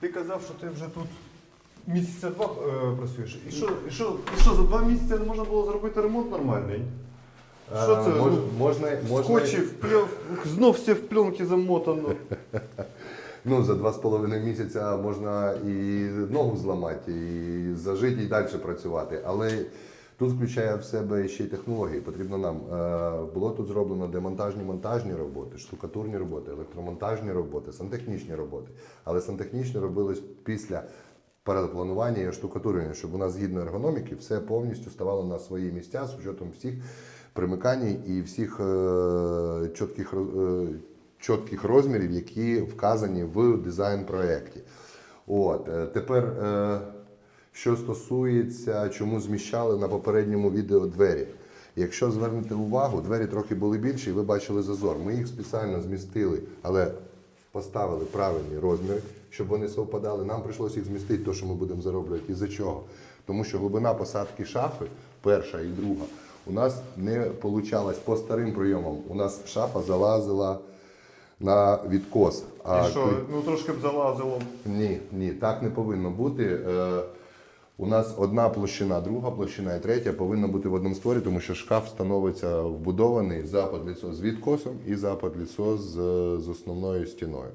ти казав, що ти вже тут місяця два е, працюєш. І що, і, що, і що, за два місяці не можна було зробити ремонт нормальний? Що це? Е, Мож, Ну, можна, можна, Скотчі, впльов, знов все в пленки замотано. ну, за два з половиною місяця можна і ногу зламати, і зажити, і далі працювати. Але тут включає в себе ще й технології. Потрібно нам. е, Було тут зроблено демонтажні монтажні роботи, штукатурні роботи, електромонтажні роботи, сантехнічні роботи. Але сантехнічні робились після перепланування і штукатурення, щоб у нас згідно ергономіки все повністю ставало на свої місця з учетом всіх примикань і всіх е, чітких, е, чітких розмірів, які вказані в дизайн-проєкті. От, е, тепер, що стосується, чому зміщали на попередньому відео двері. Якщо звернете увагу, двері трохи були більші, і ви бачили зазор. Ми їх спеціально змістили, але поставили правильні розміри, щоб вони совпадали. Нам прийшлося їх змістити, то, що ми будемо зароблювати. Із-за чого? Тому що глибина посадки шафи, перша і друга, у нас не получалась по старим прийомам. У нас шафа залазила на відкос. І що, ну трошки б залазило. Ні, ні, так не повинно бути. У нас одна площина, друга площина і третя повинна бути в одному створі, тому що шкаф становиться вбудований запад ліцо з відкосом і запад ліцо з, з основною стіною.